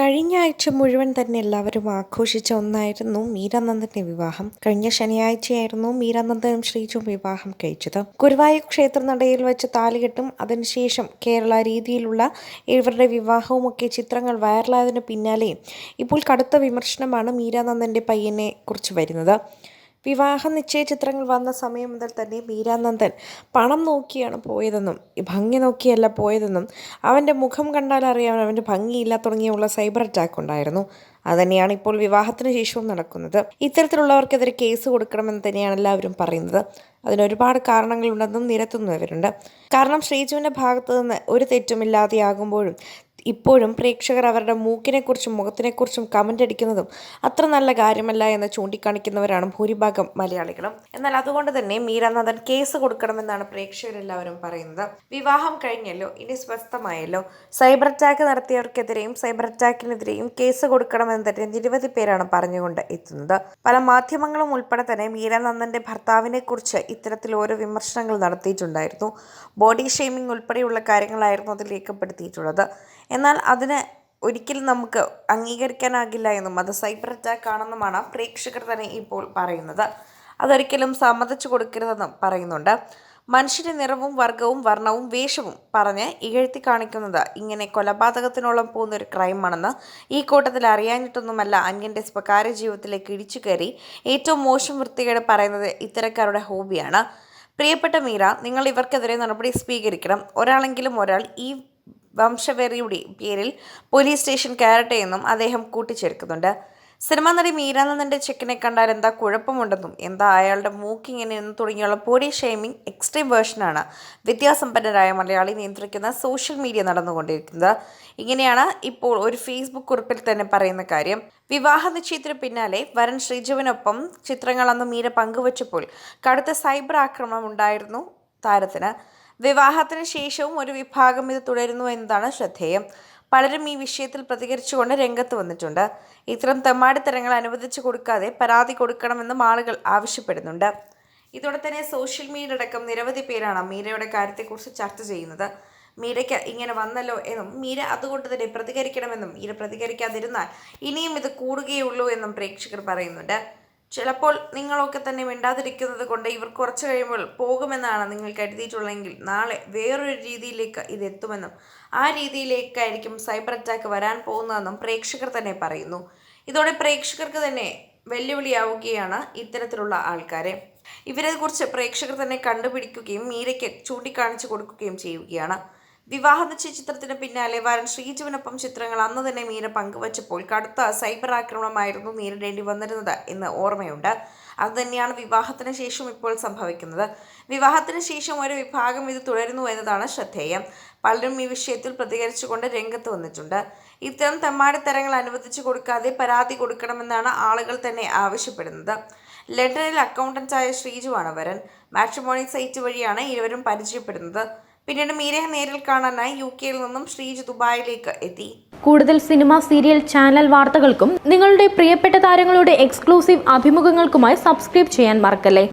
കഴിഞ്ഞ ആഴ്ച മുഴുവൻ തന്നെ എല്ലാവരും ആഘോഷിച്ച ഒന്നായിരുന്നു മീരാനന്ദന്റെ വിവാഹം. കഴിഞ്ഞ ശനിയാഴ്ചയായിരുന്നു മീരാനന്ദനും ശ്രീജും വിവാഹം കഴിച്ചത്. ഗുരുവായൂർ ക്ഷേത്ര നടയിൽ വെച്ച് താലികെട്ടും അതിനുശേഷം കേരള രീതിയിലുള്ള ഇവരുടെ വിവാഹവും ഒക്കെ ചിത്രങ്ങൾ വൈറലായതിനു പിന്നാലെ ഇപ്പോൾ കടുത്ത വിമർശനമാണ് മീരാനന്ദന്റെ പയ്യനെ കുറിച്ച് വരുന്നത്. വിവാഹ നിശ്ചയ ചിത്രങ്ങൾ വന്ന സമയം മുതൽ തന്നെ മീരാനന്ദൻ പണം നോക്കിയാണ് പോയതെന്നും ഭംഗി നോക്കിയല്ല പോയതെന്നും അവന്റെ മുഖം കണ്ടാൽ അറിയാം അവന്റെ ഭംഗിയില്ല തുടങ്ങിയുള്ള സൈബർ അറ്റാക്ക് ഉണ്ടായിരുന്നു. അതുതന്നെയാണ് ഇപ്പോൾ വിവാഹത്തിന് ശേഷവും നടക്കുന്നത്. ഇത്തരത്തിലുള്ളവർക്കെതിരെ കേസ് കൊടുക്കണമെന്ന് തന്നെയാണ് എല്ലാവരും പറയുന്നത്. അതിനൊരുപാട് കാരണങ്ങളുണ്ടെന്നും നിരത്തുന്നവരുണ്ട്. കാരണം ശ്രീജുവിന്റെ ഭാഗത്തു നിന്ന് ഒരു തെറ്റുമില്ലാതെയാകുമ്പോഴും ഇപ്പോഴും പ്രേക്ഷകർ അവരുടെ മൂക്കിനെക്കുറിച്ചും മുഖത്തിനെക്കുറിച്ചും കമന്റ് അടിക്കുന്നതും അത്ര നല്ല കാര്യമല്ല എന്ന് ചൂണ്ടിക്കാണിക്കുന്നവരാണ് ഭൂരിഭാഗം മലയാളികളും. എന്നാൽ അതുകൊണ്ട് തന്നെ മീരാനാഥൻ കേസ് കൊടുക്കണമെന്നാണ് പ്രേക്ഷകരെല്ലാവരും പറയുന്നത്. വിവാഹം കഴിഞ്ഞല്ലോ ഇനി സ്വസ്ഥമായല്ലോ. സൈബർ അറ്റാക്ക് നടത്തിയവർക്കെതിരെയും സൈബർ അറ്റാക്കിനെതിരെയും കേസ് കൊടുക്കണമെന്ന് തന്നെ നിരവധി പേരാണ് പറഞ്ഞുകൊണ്ട് എത്തുന്നത്. പല മാധ്യമങ്ങളും ഉൾപ്പെടെ തന്നെ മീരാനന്ദന്റെ ഭർത്താവിനെക്കുറിച്ച് ഇത്തരത്തിൽ ഓരോ വിമർശനങ്ങൾ നടത്തിയിട്ടുണ്ടായിരുന്നു. ബോഡി ഷെയ്മിംഗ് ഉൾപ്പെടെയുള്ള കാര്യങ്ങളായിരുന്നു അതിൽ രേഖപ്പെടുത്തിയിട്ടുള്ളത്. എന്നാൽ അതിന് ഒരിക്കലും നമുക്ക് അംഗീകരിക്കാനാകില്ല എന്നും അത് സൈബർ അറ്റാക്ക് ആണെന്നുമാണ് പ്രേക്ഷകർ തന്നെ ഇപ്പോൾ പറയുന്നത്. അതൊരിക്കലും സമ്മതിച്ചു കൊടുക്കരുതെന്നും പറയുന്നുണ്ട്. മനുഷ്യന്റെ നിറവും വർഗവും വർണവും വേഷവും പറഞ്ഞ് ഇകഴ്ത്തി കാണിക്കുന്നത് ഇങ്ങനെ കൊലപാതകത്തിനോളം പോകുന്ന ഒരു ക്രൈമാണെന്ന് ഈ കൂട്ടത്തിൽ അറിയാഞ്ഞിട്ടൊന്നുമല്ല അന്യന്റെ സ്വകാര്യ ജീവിതത്തിലേക്ക് ഇടിച്ചു കയറി ഏറ്റവും മോശം വൃത്തികേട് പറയുന്നത് ഇത്തരക്കാരുടെ ഹോബിയാണ്. പ്രിയപ്പെട്ട മീര നിങ്ങൾ ഇവർക്കെതിരെ നടപടി സ്വീകരിക്കണം. ഒരാളെങ്കിലും ഒരാൾ ഈ വംശവെറിയുടെ പേരിൽ പോലീസ് സ്റ്റേഷൻ കയറട്ടെ എന്നും അദ്ദേഹം കൂട്ടിച്ചേർക്കുന്നുണ്ട്. സിനിമാ നടി മീരാനന്ദന്റെ ചെക്കിനെ കണ്ടാൽ എന്താ കുഴപ്പമുണ്ടെന്നും എന്താ അയാളുടെ മൂക്കിങ്ങനെ എന്ന് തുടങ്ങിയുള്ള ബോഡി ഷെയ്മിംഗ് എക്സ്ട്രീം വേർഷനാണ് വിദ്യാസമ്പന്നരായ മലയാളി നിയന്ത്രിക്കുന്ന സോഷ്യൽ മീഡിയ നടന്നുകൊണ്ടിരിക്കുന്നത്. ഇങ്ങനെയാണ് ഇപ്പോൾ ഒരു ഫേസ്ബുക്ക് കുറിപ്പിൽ തന്നെ പറയുന്ന കാര്യം. വിവാഹ നിശ്ചയത്തിന് പിന്നാലെ വരൻ ശ്രീജുവിനൊപ്പം ചിത്രങ്ങൾ അന്ന് മീര പങ്കുവച്ചപ്പോൾ കടുത്ത സൈബർ ആക്രമണം ഉണ്ടായിരുന്നു താരത്തിന്. വിവാഹത്തിന് ശേഷവും ഒരു വിഭാഗം ഇത് തുടരുന്നു എന്നതാണ് ശ്രദ്ധേയം. പലരും ഈ വിഷയത്തിൽ പ്രതികരിച്ചുകൊണ്ട് രംഗത്ത് വന്നിട്ടുണ്ട്. ഇത്തരം തെമ്മാടിത്തരങ്ങൾ അനുവദിച്ചു കൊടുക്കാതെ പരാതി കൊടുക്കണമെന്നും ആളുകൾ ആവശ്യപ്പെടുന്നുണ്ട്. ഇതോടെ തന്നെ സോഷ്യൽ മീഡിയ അടക്കം നിരവധി പേരാണ് മീരയുടെ കാര്യത്തെക്കുറിച്ച് ചർച്ച ചെയ്യുന്നത്. മീരയ്ക്ക് ഇങ്ങനെ വന്നല്ലോ എന്നും മീര അതുകൊണ്ട് തന്നെ പ്രതികരിക്കണമെന്നും മീര പ്രതികരിക്കാതിരുന്നാൽ ഇനിയും ഇത് കൂടുകയുള്ളൂ എന്നും പ്രേക്ഷകർ പറയുന്നുണ്ട്. ചിലപ്പോൾ നിങ്ങളൊക്കെ തന്നെ മിണ്ടാതിരിക്കുന്നത് കൊണ്ട് ഇവർ കുറച്ച് കഴിയുമ്പോൾ പോകുമെന്നാണ് നിങ്ങൾ കരുതിയിട്ടുള്ളതെങ്കിൽ നാളെ വേറൊരു രീതിയിലേക്ക് ഇത് എത്തുമെന്നും ആ രീതിയിലേക്കായിരിക്കും സൈബർ അറ്റാക്ക് വരാൻ പോകുന്നതെന്നും പ്രേക്ഷകർ തന്നെ പറയുന്നു. ഇതോടെ പ്രേക്ഷകർക്ക് തന്നെ വെല്ലുവിളിയാവുകയാണ് ഇത്തരത്തിലുള്ള ആൾക്കാരെ. ഇവരെക്കുറിച്ച് പ്രേക്ഷകർ തന്നെ കണ്ടുപിടിക്കുകയും മീരയ്ക്ക് ചൂണ്ടിക്കാണിച്ചു കൊടുക്കുകയും ചെയ്യുകയാണ്. വിവാഹ ചിത്രത്തിന് പിന്നാലെ വരൻ ശ്രീജുവിനൊപ്പം ചിത്രങ്ങൾ അന്ന് തന്നെ മീര പങ്കുവച്ചപ്പോൾ കടുത്ത സൈബർ ആക്രമണമായിരുന്നു നേരിടേണ്ടി വന്നിരുന്നത് എന്ന് ഓർമ്മയുണ്ട്. അതുതന്നെയാണ് വിവാഹത്തിന് ശേഷം ഇപ്പോൾ സംഭവിക്കുന്നത്. വിവാഹത്തിന് ശേഷം ഒരു വിഭാഗം ഇത് തുടരുന്നു എന്നതാണ് ശ്രദ്ധേയം. പലരും ഈ വിഷയത്തിൽ പ്രതികരിച്ചുകൊണ്ട് രംഗത്ത് വന്നിട്ടുണ്ട്. ഇത്തരം തെമ്മാടിത്തരങ്ങൾ അനുവദിച്ചു കൊടുക്കാതെ പരാതി കൊടുക്കണമെന്നാണ് ആളുകൾ തന്നെ ആവശ്യപ്പെടുന്നത്. ലണ്ടനിൽ അക്കൗണ്ടന്റായ ശ്രീജുവാണ് വരൻ. മാട്രിമോണി സൈറ്റ് വഴിയാണ് ഇരുവരും പരിചയപ്പെടുന്നത്. പിന്നീട് മീരയെ നേരിൽ കാണാനായി യു കെയിൽ നിന്നും ശ്രീജ് ദുബായിലേക്ക് എത്തി. കൂടുതൽ സിനിമ സീരിയൽ ചാനൽ വാർത്തകൾക്കും നിങ്ങളുടെ പ്രിയപ്പെട്ട താരങ്ങളുടെ എക്സ്ക്ലൂസീവ് അഭിമുഖങ്ങൾക്കുമായി സബ്സ്ക്രൈബ് ചെയ്യാൻ മറക്കല്ലേ?